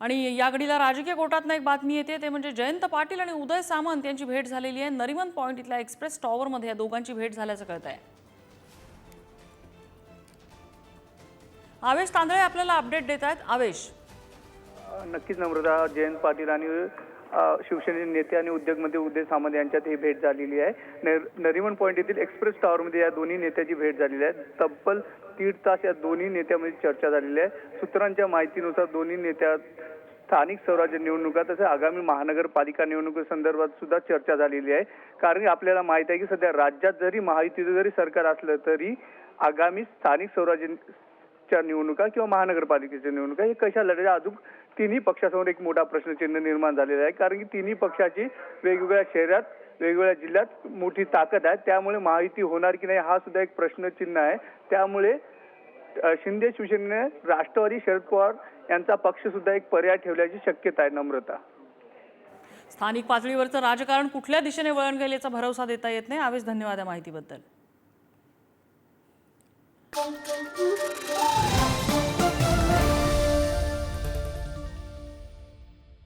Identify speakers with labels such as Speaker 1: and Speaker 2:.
Speaker 1: आणि या घडीला राजकीय कोर्टातनं एक बातमी येते ते म्हणजे जयंत पाटील आणि उदय सामंत यांची भेट झालेली आहे. नरिमन पॉईंट इथल्या एक्सप्रेस टॉवरमध्ये या दोघांची भेट झाल्याचं कळत आहे आवेश तांदळे आपल्याला अपडेट देत आहेत. आवेश.
Speaker 2: नक्कीच नम्रता जयंत पाटील आणि शिवसेनेचे नेते आणि उद्योगमंत्री उदय सामंत यांच्यात ही भेट झालेली आहे. नर- नरिमन पॉईंट येथील एक्सप्रेस टॉवरमध्ये या दोन्ही नेत्याची भेट झालेली आहे. तब्बल दीड तास या दोन्ही नेत्यामध्ये चर्चा झालेली आहे. सूत्रांच्या माहितीनुसार दोन्ही नेत्या स्थानिक स्वराज्य निवडणुका तसेच आगामी महानगरपालिका निवडणुकीसंदर्भात सुद्धा चर्चा झालेली आहे. कारण की आपल्याला माहीत आहे की सध्या राज्यात जरी महायुतीचं जरी सरकार असलं तरी आगामी स्थानिक स्वराज्य च्या निवडणुका किंवा महानगरपालिकेच्या निवडणुका हे कशा लढल्या अजून तिन्ही पक्षासमोर एक मोठा प्रश्नचिन्ह निर्माण झालेला आहे. कारण की तिन्ही पक्षाची वेगवेगळ्या शहरात वेगवेगळ्या जिल्ह्यात मोठी ताकद आहे. त्यामुळे महायुती होणार की नाही हा सुद्धा एक प्रश्नचिन्ह आहे. त्यामुळे शिंदे शिवसेनेने राष्ट्रवादी शरद पवार यांचा पक्ष सुद्धा एक पर्याय ठेवल्याची शक्यता आहे नम्रता.
Speaker 1: स्थानिक पातळीवरचं राजकारण कुठल्या दिशेने वळण घेईल याचा भरोसा देता येत नाही. आवेश धन्यवाद या माहितीबद्दल. Música